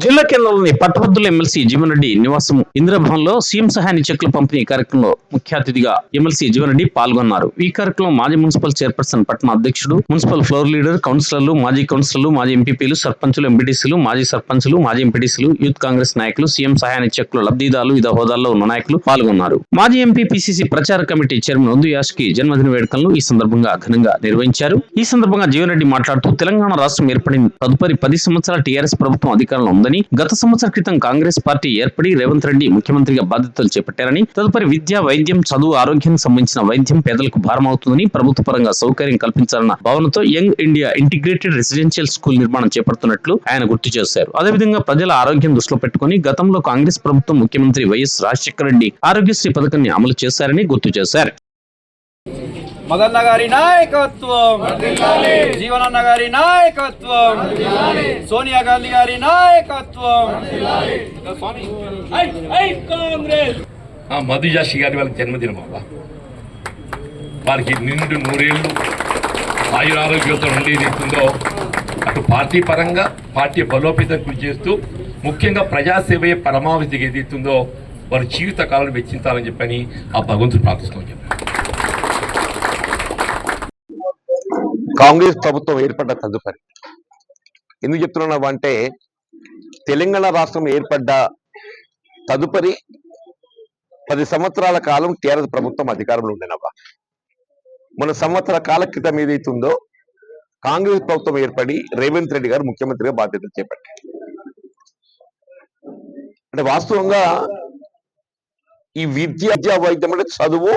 జిల్లా కేంద్రంలోని పట్టభద్రుల ఎమ్మెల్సీ జీవన్ రెడ్డి నివాసం ఇందిరాభవన్లో సీఎం సహాయాన్ని చెక్ల పంపిణీ కార్యక్రమంలో ముఖ్య అతిథిగా ఎమ్మెల్సీ జీవన్ రెడ్డి పాల్గొన్నారు. ఈ కార్యక్రమం మాజీ మున్సిపల్ చైర్పర్సన్ పట్టణ అధ్యక్షుడు మున్సిపల్ ఫ్లోర్ లీడర్ కౌన్సిలర్లు మాజీ కౌన్సిలర్లు మాజీ ఎంపీపీలు సర్పంచులు ఎంపీటీసీలు మాజీ సర్పంచులు మాజీ ఎంపీటీసీలు యూత్ కాంగ్రెస్ నాయకులు సీఎం సహాయాన్ని చెక్లు లబ్ధిదారులు వివిధ హోదాల్లో ఉన్న నాయకులు పాల్గొన్నారు. మాజీ ఎంపీ పిసిసి ప్రచార కమిటీ చైర్మన్ వందు యాష్కి జన్మదిన వేడుకలను ఈ సందర్భంగా ఘనంగా నిర్వహించారు. ఈ సందర్భంగా జీవన్ రెడ్డి మాట్లాడుతూ తెలంగాణ రాష్ట్రం ఏర్పడిన తదుపరి పది సంవత్సరాల టీఆర్ఎస్ ప్రభుత్వం అధికారంలో ఉందని గత సంవత్సర క్రితం కాంగ్రెస్ పార్టీ ఏర్పడి రేవంత్ రెడ్డి ముఖ్యమంత్రిగా బాధ్యతలు చేపట్టారని తదుపరి విద్య వైద్యం చదువు ఆరోగ్యం సంబంధించిన వైద్యం పేదలకు భారం అవుతుందని ప్రభుత్వ పరంగా సౌకర్యం కల్పించాలన్న భావనతో Young India integrated residential school నిర్మాణం చేపడుతున్నట్లు ఆయన గుర్తు చేశారు. అదేవిధంగా ప్రజల ఆరోగ్యం దృష్టిలో పెట్టుకుని గతంలో కాంగ్రెస్ ప్రభుత్వం ముఖ్యమంత్రి వైఎస్ రాజశేఖర రెడ్డి ఆరోగ్యశ్రీ పథకాన్ని అమలు చేశారని గుర్తు చేశారు. మదన్న గారి నాయకత్వం. జీవనన్న గారి నాయకత్వం. సోనియా గాంధీ గారి నాయకత్వం. మధు జాషి మధుజాషి గారి వాళ్ళ జన్మదినం అవ్వ వారికి నిండు నూరేళ్ళు. ఆయురారోగ్యంతో ఉండేది ఉందో అటు పార్టీ పరంగా పార్టీ బలోపేతం కృషి చేస్తూ ముఖ్యంగా ప్రజాసేవే పరమావధికి ఏదైతుందో వారి జీవిత కాలం వెచ్చించాలని చెప్పని ఆ భగవంతుడు ప్రార్థిస్తామని చెప్పారు కాంగ్రెస్ ప్రభుత్వం ఏర్పడ్డ తదుపరి. ఎందుకు చెప్తున్నావు అంటే తెలంగాణ రాష్ట్రం ఏర్పడ్డ తదుపరి పది సంవత్సరాల కాలం టీఆర్ఎస్ ప్రభుత్వం అధికారంలో ఉండేనవ్వ మన సంవత్సర కాల క్రితం ఏదైతుందో కాంగ్రెస్ ప్రభుత్వం ఏర్పడి రేవంత్ రెడ్డి గారు ముఖ్యమంత్రిగా బాధ్యతలు చేపట్టారు. అంటే వాస్తవంగా ఈ విద్య వైద్యం అంటే చదువు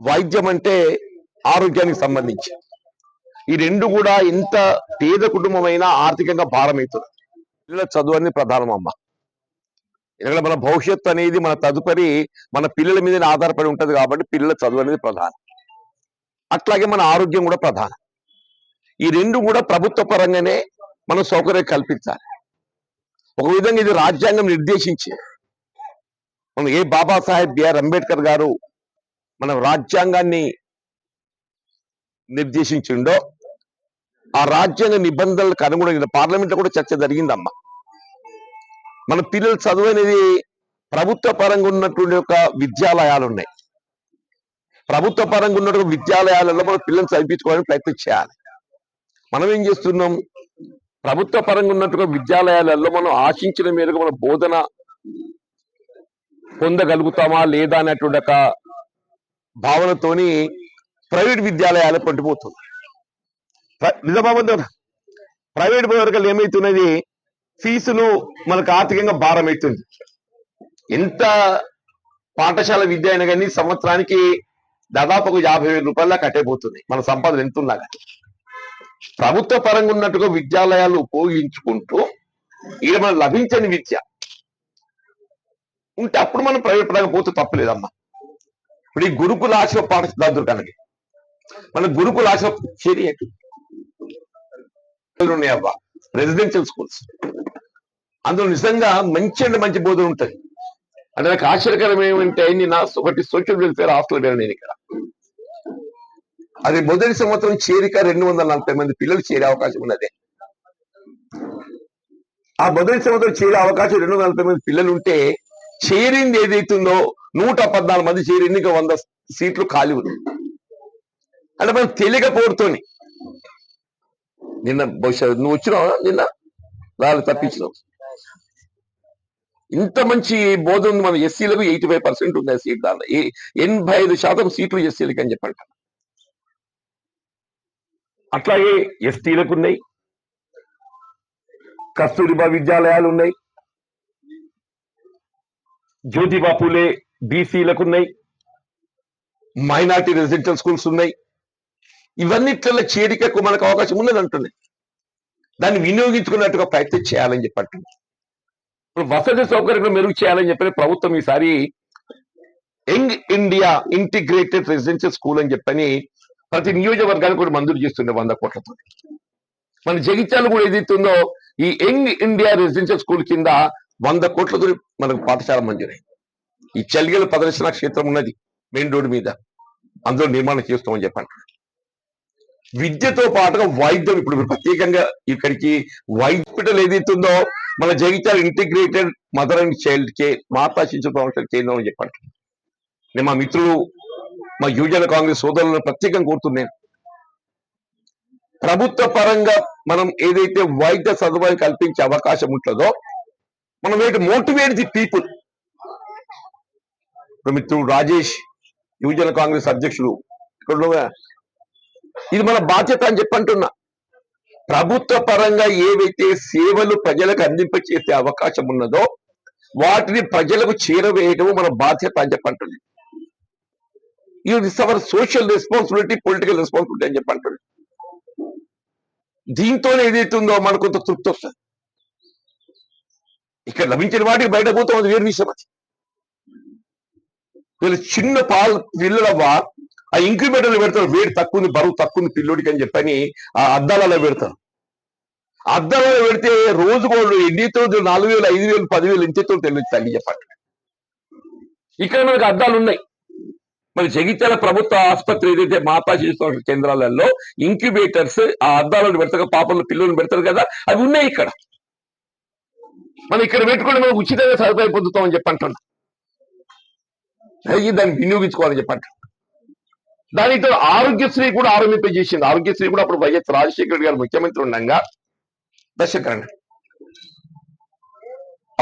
వైద్యం అంటే ఆరోగ్యానికి సంబంధించి. ఈ రెండు కూడా ఎంత పేద కుటుంబమైనా ఆర్థికంగా భారమవుతుంది. పిల్లల చదువు అనేది ప్రధానం అమ్మ. ఎందుకంటే మన భవిష్యత్తు అనేది మన తదుపరి మన పిల్లల మీదనే ఆధారపడి ఉంటుంది కాబట్టి పిల్లల చదువు అనేది ప్రధానం. అట్లాగే మన ఆరోగ్యం కూడా ప్రధానం. ఈ రెండు కూడా ప్రభుత్వ పరంగానే మనం సౌకర్యం కల్పించాలి. ఒక విధంగా ఇది రాజ్యాంగం నిర్దేశించి మనం ఏ బాబాసాహెబ్ బిఆర్ అంబేద్కర్ గారు మన రాజ్యాంగాన్ని నిర్దేశించిండో ఆ రాజ్యాంగ నిబంధనలకు అనుగుణంగా పార్లమెంట్లో కూడా చర్చ జరిగిందమ్మా. మన పిల్లలు చదువు అనేది ప్రభుత్వ పరంగా ఉన్నటువంటి ఒక విద్యాలయాలు ఉన్నాయి. ప్రభుత్వ పరంగా ఉన్నటువంటి విద్యాలయాలలో మన పిల్లల్ని చదివించుకోవడానికి ప్రయత్నం చేయాలి. మనం ఏం చేస్తున్నాం? ప్రభుత్వ పరంగా ఉన్నట్టుగా విద్యాలయాలలో మనం ఆశించిన మేరకు మన బోధన పొందగలుగుతామా లేదా అనేటువంటి ఒక భావనతోని ప్రైవేట్ విద్యాలయాలు పండిపోతుంది నిజామాబాద్ ప్రైవేట్ వర్గాలు ఏమైతున్నది? ఫీజులు మనకు ఆర్థికంగా భారం అవుతుంది ఎంత పాఠశాల విద్య అయినా కానీ సంవత్సరానికి దాదాపు యాభై వేల రూపాయల కట్టేపోతుంది. మన సంపాదన ఎంత ఉన్నా ప్రభుత్వ పరంగా ఉన్నట్టుగా విద్యాలయాలు ఉపయోగించుకుంటూ ఇక మనం లభించని విద్య. ఉంటే అప్పుడు మనం ప్రైవేట్ పరంగా పోతే తప్పలేదమ్మా. ఇప్పుడు ఈ గురుకుల ఆశ్రమ పాఠశాల కనుక. మన గురుకుల ఆశ్రమ చర్య ఉన్నాయవ్వా రెసిడెన్షియల్ స్కూల్స్ అందులో నిజంగా మంచి అంటే మంచి బోధన ఉంటది అంటే నాకు ఆశ్చర్యకరం ఏమంటే నా ఒకటి సోషల్ వెల్ఫేర్ హాస్టల్ వెళ్ళాను నేను ఇక్కడ. అది మొదటి సంవత్సరం చేరిక రెండు వందల నలభై మంది పిల్లలు చేరే అవకాశం ఉన్నది. ఆ మొదటి సంవత్సరం చేరే అవకాశం రెండు వందల నలభై మంది పిల్లలు ఉంటే చేరింది ఏదైతుందో నూట పద్నాలుగు మంది చేరింది ఇంకా వంద సీట్లు ఖాళీ ఉంది. అంటే మనం తెలియకపోవడంతోని నిన్న బహుశా నువ్వు వచ్చినావా నిన్న? రాళ్ళు తప్పించినావు. ఇంత మంచి బోధ ఉంది మన ఎస్సీలకు ఎయిటీ ఫైవ్ పర్సెంట్ ఉంది ఆ సీట్ దాంట్లో. ఎనభై ఐదు శాతం సీట్లు ఎస్సీలకి అని చెప్పండి అట్లాగే ఎస్టీలకు ఉన్నాయి. కస్తూరిబా విద్యాలయాలు ఉన్నాయి. జ్యోతిబా పూలే బీసీలకు ఉన్నాయి. మైనార్టీ రెసిడెన్షియల్ స్కూల్స్ ఉన్నాయి. ఇవన్నిట్ల చేరికకు మనకు అవకాశం ఉన్నది అంటుంది. దాన్ని వినియోగించుకున్నట్టుగా ప్రయత్నం చేయాలని చెప్పి అంటున్నాను ఇప్పుడు వసతి సౌకర్యం మెరుగు చేయాలని చెప్పి ప్రభుత్వం ఈసారి Young India integrated residential school అని చెప్పని ప్రతి నియోజకవర్గానికి కూడా మంజూరు చేస్తుండే వంద కోట్లతో. మన జగిత్యాలు కూడా ఏదైతుందో ఈ యంగ్ ఇండియా రెసిడెన్షియల్ స్కూల్ కింద వంద కోట్లతో మనకు పాఠశాల మంజూరైంది ఈ చలిగల ప్రదర్శన క్షేత్రం ఉన్నది మెయిన్ రోడ్డు మీద. అందులో నిర్మాణం చేస్తామని చెప్పండి. విద్యతో పాటుగా వైద్యం ఇప్పుడు ప్రత్యేకంగా ఇక్కడికి వైద్యులు ఏదైతుందో మన Jagtial integrated mother and child care మాతా శిశు సంరక్షణ కేంద్రం అని చెప్పండి. నేను మా మిత్రులు మా యువజన కాంగ్రెస్ సోదరులను ప్రత్యేకంగా కోరుతున్నాను. ప్రభుత్వ పరంగా మనం ఏదైతే వైద్య సదుపాయం కల్పించే అవకాశం ఉంటుందో మనం ఏంటి మోటివేట్ ది పీపుల్ ఇప్పుడు మిత్రుడు రాజేష్ యువజన కాంగ్రెస్ అధ్యక్షుడు ఇక్కడ ఇది మన బాధ్యత అని చెప్పంటున్నా ప్రభుత్వ పరంగా ఏవైతే సేవలు ప్రజలకు అందింపచేసే అవకాశం ఉన్నదో వాటిని ప్రజలకు చేరవేయడం మన బాధ్యత అని చెప్పంటుంది ఇది our social responsibility political responsibility అని చెప్పంటుంది దీంతో ఏదైతుందో మనకు కొంత తృప్తి వస్తుంది. ఇక్కడ లభించిన వాటికి బయట పోతాం అది వేరు విషయం అది. వీళ్ళు చిన్న పాలు పిల్లలవ్వ ఆ ఇంక్యుబేటర్లు పెడతారు. వేడి తక్కువ ఉంది బరువు తక్కువ ఉంది పిల్లోడికి అని చెప్పని ఆ అద్దాలలో పెడతారు. అద్దాలలో పెడితే రోజు ఎన్నితో నాలుగు వేలు ఐదు వేలు పదివేలు ఇంటితో తెలియదు తల్లి చెప్పండి. ఇక్కడ మనకు అద్దాలు ఉన్నాయి. మరి జగిత్యాల ప్రభుత్వ ఆసుపత్రి ఏదైతే మాతా శిశు కేంద్రాలలో ఇంక్యుబేటర్స్ ఆ అద్దాలను పెడతారు పాపలు పిల్లలను పెడతారు కదా అవి ఉన్నాయి ఇక్కడ. మనం ఇక్కడ పెట్టుకుని మనం ఉచితంగా సదుపాయం పొందుతామని చెప్పంటున్నా దాన్ని వినియోగించుకోవాలని చెప్పండి దానితో ఆరోగ్యశ్రీ కూడా ఆరంభింపజేసింది. ఆరోగ్యశ్రీ కూడా అప్పుడు వైఎస్ రాజశేఖర గారు ముఖ్యమంత్రి ఉండగా దశకరణ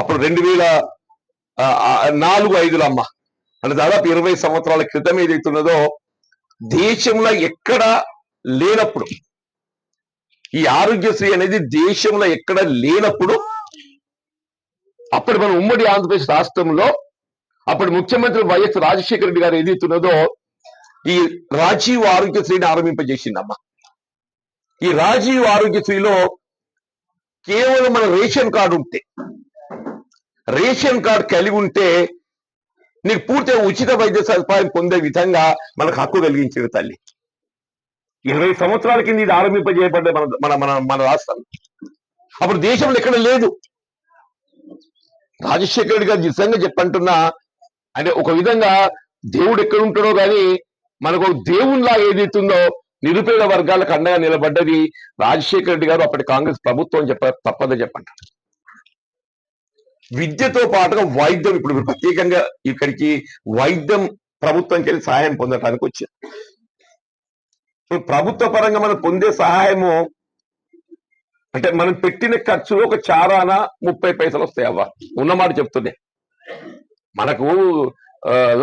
అప్పుడు రెండు వేల నాలుగు ఐదులో అమ్మ. అంటే దాదాపు ఇరవై సంవత్సరాల క్రితం ఏదైతున్నదో దేశంలో ఎక్కడ లేనప్పుడు ఈ ఆరోగ్యశ్రీ అనేది దేశంలో ఎక్కడ లేనప్పుడు అప్పుడు మన ఉమ్మడి ఆంధ్రప్రదేశ్ రాష్ట్రంలో అప్పుడు ముఖ్యమంత్రి వైఎస్ రాజశేఖర రెడ్డి గారు ఏదైతున్నదో ఈ రాజీవ్ ఆరోగ్యశ్రీని ఆరంభింపజేసిందమ్మా. ఈ రాజీవ్ ఆరోగ్యశ్రీలో కేవలం మన రేషన్ కార్డు ఉంటే రేషన్ కార్డు కలిగి ఉంటే నీకు పూర్తిగా ఉచిత వైద్య సదుపాయం పొందే విధంగా మనకు హక్కు కలిగించింది తల్లి. ఇరవై సంవత్సరాల కింద ఇది ఆరంభింపజేయబడ్డ మన మన మన మన రాష్ట్రం. అప్పుడు దేశంలో ఎక్కడ లేదు. రాజశేఖర రెడ్డి గారు నిజంగా చెప్పంటున్నా అంటే ఒక విధంగా దేవుడు ఎక్కడ ఉంటాడో కానీ మనకు దేవునిలా ఏదైతుందో నిరుపేద వర్గాలకు అండగా నిలబడ్డది రాజశేఖర రెడ్డి గారు అప్పటి కాంగ్రెస్ ప్రభుత్వం చెప్ప తప్పదని చెప్పండి విద్యతో పాటుగా వైద్యం ఇప్పుడు ప్రత్యేకంగా ఇక్కడికి వైద్యం ప్రభుత్వంకి వెళ్ళి సహాయం పొందడానికి వచ్చారు. ఇప్పుడు ప్రభుత్వ పరంగా మనం పొందే సహాయము అంటే మనం పెట్టిన ఖర్చులో ఒక చారాన ముప్పై పైసలు వస్తాయి అవ్వ. ఉన్నమాట చెప్తున్నాయి మనకు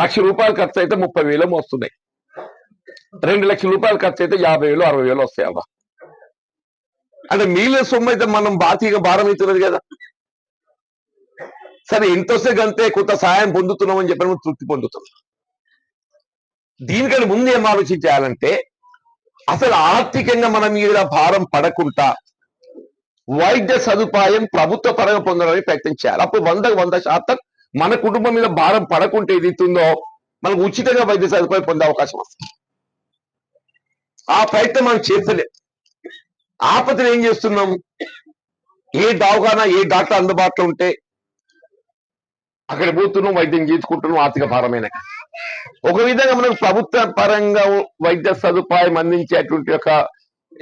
లక్ష రూపాయలు ఖర్చు అయితే ముప్పై వేలు వస్తున్నాయి. రెండు లక్షల రూపాయలు ఖర్చు అయితే యాభై వేలు అరవై వేలు వస్తాయి అవ్వ. అంటే మిగిలిన సొమ్ము అయితే మనం బాతీగా భారం అవుతున్నది కదా. సరే ఎంత వస్తే గంతే కొంత సహాయం పొందుతున్నాం అని చెప్పి మనం తృప్తి పొందుతున్నాం దీనికంటే ముందు ఏం ఆలోచించాలంటే అసలు ఆర్థికంగా మనం మీద భారం పడకుండా వైద్య సదుపాయం ప్రభుత్వ పరంగా పొందడానికి ప్రయత్నం చేయాలి. అప్పుడు వందకు వంద శాతం మన కుటుంబం మీద భారం పడకుంటే ఏదైతుందో మనకు ఉచితంగా వైద్య సదుపాయం పొందే అవకాశం వస్తుంది. ఆ ప్రయత్నం మనం చేస్తలే. ఆపదలు ఏం చేస్తున్నాం ఏ దవాఖానా ఏ డాక్టర్ అందుబాటులో ఉంటే అక్కడ పోతున్నాం వైద్యం చేసుకుంటున్నాం ఆర్థిక భారమైన. ఒక విధంగా మనకు ప్రభుత్వ పరంగా వైద్య సదుపాయం అందించేటువంటి ఒక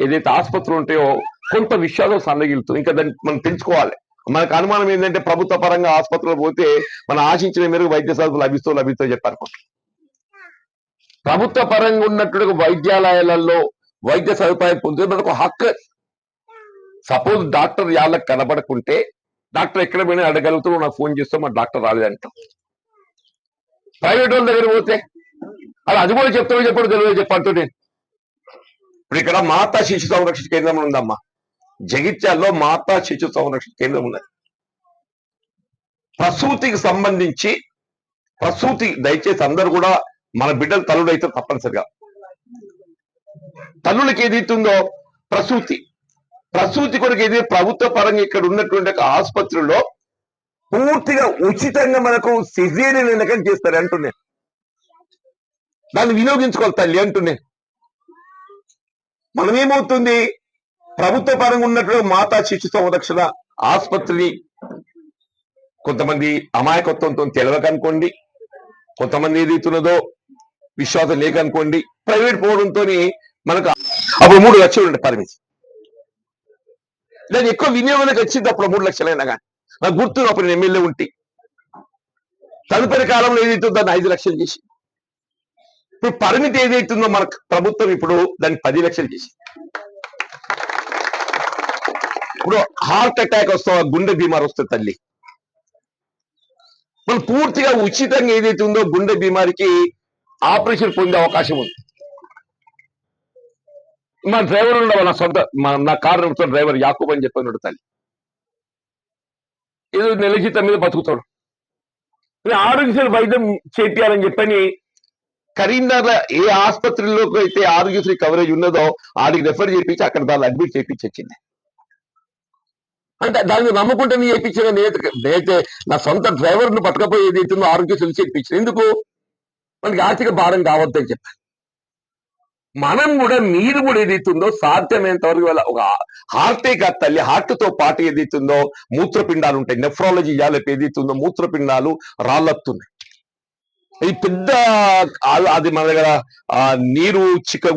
ఏదైతే ఆసుపత్రులు ఉంటాయో కొంత విషయాలు సన్నగిలుతుంది ఇంకా దాన్ని మనం తెలుసుకోవాలి. మనకు అనుమానం ఏంటంటే ప్రభుత్వ పరంగా ఆసుపత్రులు పోతే మనం ఆశించిన మేరకు వైద్య సదుపాయాలు లభిస్తూ లభిస్తూ చెప్పారు ప్రభుత్వ పరంగా ఉన్నటువంటి వైద్యాలయాలలో వైద్య సదుపాయం పొందే మనకు హక్కు. సపోజ్ డాక్టర్ యాళ్ళకి కనబడకుంటే డాక్టర్ ఎక్కడ పోయినా అడగలుగుతావు నాకు ఫోన్ చేస్తాం మా డాక్టర్ రాలేదంటాం ప్రైవేట్ వాళ్ళ దగ్గర పోతే? అలా అది కూడా చెప్తావు చెప్పడు తెలియదు చెప్పంటూ నేను ఇప్పుడు ఇక్కడ మాతా శిశు సంరక్షణ కేంద్రం ఉందమ్మా. జగిత్యాల్లో మాతా శిశు సంరక్షణ కేంద్రం ఉన్నది. ప్రసూతికి సంబంధించి ప్రసూతి దయచేసి అందరు కూడా మన బిడ్డలు తల్లుడు అయితే తప్పనిసరిగా. తల్లులకి ఏదైతుందో ప్రసూతి. ప్రసూతి కొరకు ఏది ప్రభుత్వ పరంగా ఇక్కడ ఉన్నటువంటి ఆసుపత్రుల్లో ఆసుపత్రిలో పూర్తిగా ఉచితంగా మనకు సిజేరియన్ ఎన్నికలు చేస్తారు అంటున్నాను దాన్ని వినియోగించుకోవాలి తల్లి అంటున్నాను మనం ఏమవుతుంది ప్రభుత్వ పరంగా ఉన్నట్లు మాతా శిశు సంరక్షణ ఆసుపత్రిని కొంతమంది అమాయకత్వంతో తెలియకనుకోండి కొంతమంది ఏదైతున్నదో విశ్వాసం లేకనుకోండి ప్రైవేట్ పోవడంతో మనకు అప్పుడు మూడు లక్షలు ఉండే పరిమితి. దాన్ని ఎక్కువ వినియోగానికి వచ్చింది అప్పుడు మూడు లక్షలైనా కానీ. నాకు గుర్తు అప్పుడు నేను ఎమ్మెల్యే ఉంటే. తదుపరి కాలంలో ఏదైతుందో దాన్ని ఐదు లక్షలు చేసి. ఇప్పుడు పరిమితి ఏదైతుందో మన ప్రభుత్వం ఇప్పుడు దాన్ని పది లక్షలు చేసి ఇప్పుడు హార్ట్ అటాక్ వస్తా గుండె బీమార్ వస్తుంది తల్లి. మనం పూర్తిగా ఉచితంగా ఏదైతే ఉందో గుండె బీమారికి ఆపరేషన్ పొందే అవకాశం ఉంది. మా డ్రైవర్ ఉండవు? నా సొంత నా కారు నడుపుతున్న డ్రైవర్ యాకూబ్ అని చెప్పి తల్లి. ఏదో నెల జీతం మీద బతుకుతాడు. ఆరోగ్యశ్రీ వైద్యం చేపియాలని చెప్పని కరీంనగర్ ఏ ఆసుపత్రిలోకి అయితే ఆరోగ్యశ్రీ కవరేజ్ ఉన్నదో ఆడికి రెఫర్ చేయించి అక్కడ దాన్ని అడ్మిట్ చేపించి వచ్చింది. అంటే దాన్ని నమ్ముకుంటే నేను చేయించిన నేత నా సొంత డ్రైవర్ను పట్టుకపోయి ఆరోగ్యశ్రీ చేయించింది ఎందుకు? మనకి ఆర్థిక భారం కావద్దని చెప్పాను మనం కూడా మీరు కూడా ఏదైతుందో సాధ్యమైనంత వరకు ఒక హార్టే కాదు తల్లి హార్ట్తో పాటు ఏదైతుందో మూత్రపిండాలు ఉంటాయి. నెఫ్రాలజీ జాలపు ఏదైతుందో మూత్రపిండాలు రాళ్ళొస్తున్నాయి ఈ పెద్ద అది మన దగ్గర ఆ నీరు చిక్క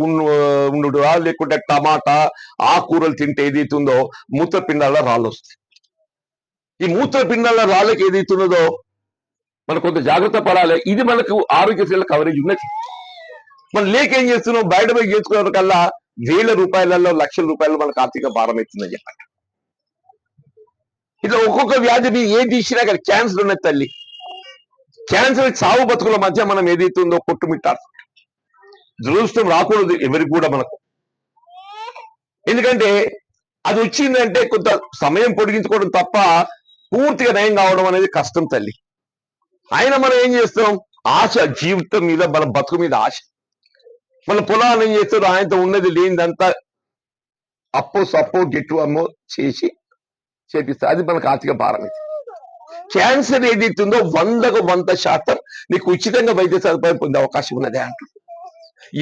ఉండు లేకుంటే టమాటా ఆకుకూరలు తింటే ఏదైతుందో మూత్రపిండాల రాళ్ళు వస్తాయి ఈ మూత్రపిండాల రాళ్ళకి ఏదైతున్నదో మనం కొంత జాగ్రత్త పడాలి. ఇది మనకు ఆరోగ్యశ్రీల కవరేజ్ ఉన్నది. మనం లేక ఏం చేస్తున్నాం? బయట పోయి చేసుకున్న కల్లా వేల రూపాయలలో లక్షల రూపాయలు మనకు ఆర్థిక భారం అవుతుందని చెప్పండి. ఇట్లా ఒక్కొక్క వ్యాధి ఏ ఏం తీసినా కానీ క్యాన్సర్ ఉన్నది తల్లి. క్యాన్సర్ చావు బతుకుల మధ్య మనం ఏదైతే ఉందో కొట్టుమిట్టారు దురదృష్టం రాకూడదు ఎవరికి కూడా మనకు. ఎందుకంటే అది వచ్చిందంటే కొంత సమయం పొడిగించుకోవడం తప్ప పూర్తిగా నయం కావడం అనేది కష్టం తల్లి. ఆయన మనం ఏం చేస్తాం ఆశ జీవితం మీద మన బతుకు మీద ఆశ. మన పొలాలు ఏం చేస్తారు? ఆయనతో ఉన్నది లేనిదంతా అప్పో సపో గెట్టు అమ్మో చేసి చేపిస్తారు. అది మనకు ఆర్థిక భారం ఇది. క్యాన్సర్ ఏదైతుందో ఉందో వందకు వంద శాతం నీకు ఉచితంగా వైద్య సదుపాయం పొందే అవకాశం ఉన్నది అంట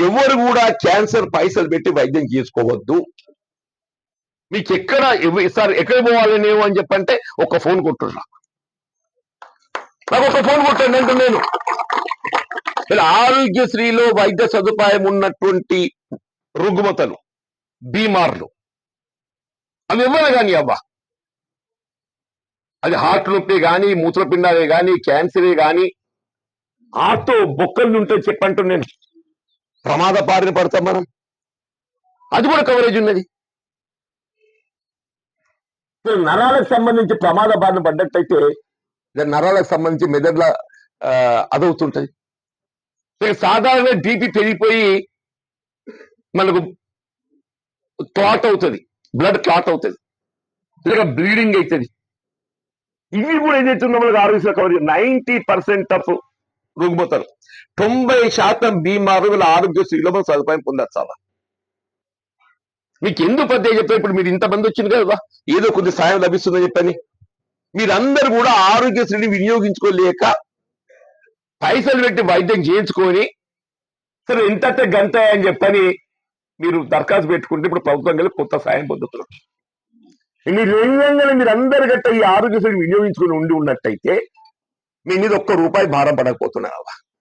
ఎవరు కూడా క్యాన్సర్ పైసలు పెట్టి వైద్యం చేసుకోవద్దు. మీకు ఎక్కడ సార్ ఎక్కడ పోవాలి అని చెప్పంటే ఒక ఫోన్ కొట్టున్నా నాకు ఒక ఫోన్ కొట్టండి అంటే నేను ఇలా ఆరోగ్యశ్రీలో వైద్య సదుపాయం ఉన్నటువంటి రుగ్మతలు బీమార్లు అవి ఇవ్వాలి కానీ అవ్వ? అది హార్ట్ నొప్పి కానీ మూత్రపిండాలే కానీ క్యాన్సరే కానీ ఆటో బొక్కలు ఉంటే చెప్పంటూ నేను. ప్రమాద పారిన పడతాం మనం. అది కూడా కవరేజ్ ఉన్నది. నరాలకు సంబంధించి ప్రమాద బారిన పడ్డట్టయితే నరాలకు సంబంధించి మెదడుల అదవుతుంటది. సాధారణంగా బీపీ పెరిగిపోయి మనకు క్లాట్ అవుతుంది. బ్లడ్ క్లాట్ అవుతుంది. ఇలాగ బ్లీడింగ్ అవుతుంది ఇవి కూడా ఏం చేస్తుందో మనకు ఆరోగ్య కవరేజ్ నైన్టీ పర్సెంట్ ఆఫ్ రుగ్మతలు తొంభై శాతం బీమారు వీళ్ళ ఆరోగ్యశ్రీలో మనం సదుపాయం పొందచ్చు చాలా. మీకు ఎందుకు పెద్ద చెప్పారు? ఇప్పుడు మీరు ఇంతమంది వచ్చింది కదా. ఏదో కొద్ది సాయం లభిస్తుందని చెప్పని. మీరందరూ కూడా ఆరోగ్యశ్రీని వినియోగించుకోలేక పైసలు పెట్టి వైద్యం చేయించుకొని సరే ఎంత గంత అని చెప్పని మీరు దరఖాస్తు పెట్టుకుంటే ఇప్పుడు ప్రభుత్వం కలిసి కొత్త సాయం పొందుతున్నారు. మీరు నిజంగానే మీరు అందరు గట్ట ఈ ఆరోగ్యశ్రీని వినియోగించుకుని ఉండి ఉన్నట్టయితే మీ మీద ఒక్క రూపాయి భారం పడకపోతున్నారు